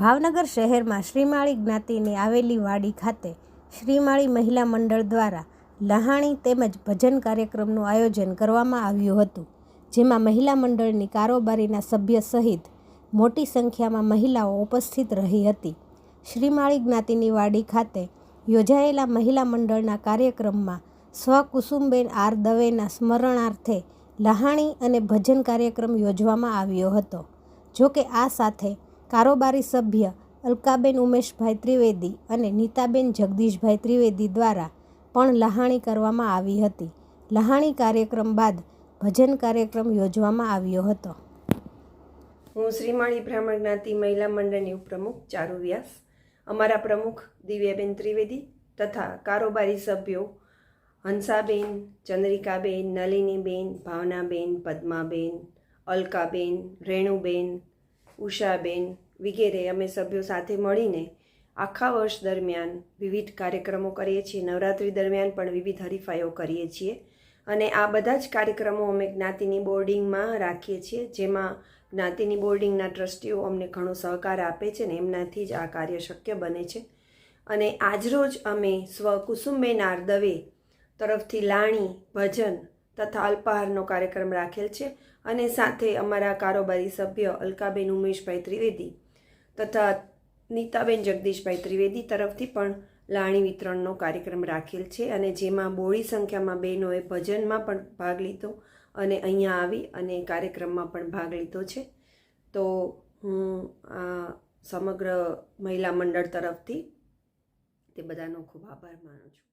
ભાવનગર શહેરમાં શ્રીમાળી જ્ઞાતિની આવેલી વાડી ખાતે શ્રીમાળી મહિલા મંડળ દ્વારા લહાણી તેમજ ભજન કાર્યક્રમનું આયોજન કરવામાં આવ્યું હતું, જેમાં મહિલા મંડળની કારોબારીના સભ્ય સહિત મોટી સંખ્યામાં મહિલાઓ ઉપસ્થિત રહી હતી. શ્રીમાળી જ્ઞાતિની વાડી ખાતે યોજાયેલા મહિલા મંડળના કાર્યક્રમમાં સ્વકુસુમબેન આર દવેના સ્મરણાર્થે લહાણી અને ભજન કાર્યક્રમ યોજવામાં આવ્યો હતો. જો કે આ સાથે કારોબારી સભ્ય અલકાબેન ઉમેશભાઈ ત્રિવેદી અને નીતાબેન જગદીશભાઈ ત્રિવેદી દ્વારા પણ લહાણી કરવામાં આવી હતી. લહાણી કાર્યક્રમ બાદ ભજન કાર્યક્રમ યોજવામાં આવ્યો હતો. હું શ્રીમાળી બ્રાહ્મણ જ્ઞાતિ મહિલા મંડળની ઉપપ્રમુખ ચારુ વ્યાસ. અમારા પ્રમુખ દિવ્યાબેન ત્રિવેદી તથા કારોબારી સભ્યો હંસાબેન, ચંદ્રિકાબેન, નલિનીબેન, ભાવનાબેન, પદ્માબેન, અલકાબેન, રેણુબેન ઉષાબેન વગેરે અમે સભ્યો સાથે મળીને આખા વર્ષ દરમિયાન વિવિધ કાર્યક્રમો કરીએ છીએ. નવરાત્રિ દરમિયાન પણ વિવિધ હરીફાઈઓ કરીએ છીએ અને આ બધા જ કાર્યક્રમો અમે જ્ઞાતિની બોર્ડિંગમાં રાખીએ છીએ, જેમાં જ્ઞાતિની બોર્ડિંગના ટ્રસ્ટીઓ અમને ઘણો સહકાર આપે છે ને એમનાથી જ આ કાર્ય શક્ય બને છે. અને આજરોજ અમે સ્વ કુસુમબેન આર્દવે તરફથી લાણી ભજન તથા અલ્પાહારનો કાર્યક્રમ રાખેલ છે અને સાથે અમારા કારોબારી સભ્ય અલકાબેન ઉમેશભાઈ ત્રિવેદી તથા નીતાબેન જગદીશભાઈ ત્રિવેદી તરફથી પણ લાણી વિતરણનો કાર્યક્રમ રાખેલ છે અને જેમાં બોળી સંખ્યામાં બહેનોએ ભજનમાં પણ ભાગ લીધો અને અહીંયા આવી અને કાર્યક્રમમાં પણ ભાગ લીધો છે. તો હું આ સમગ્ર મહિલા મંડળ તરફથી તે બધાનો ખૂબ આભાર માનું છું.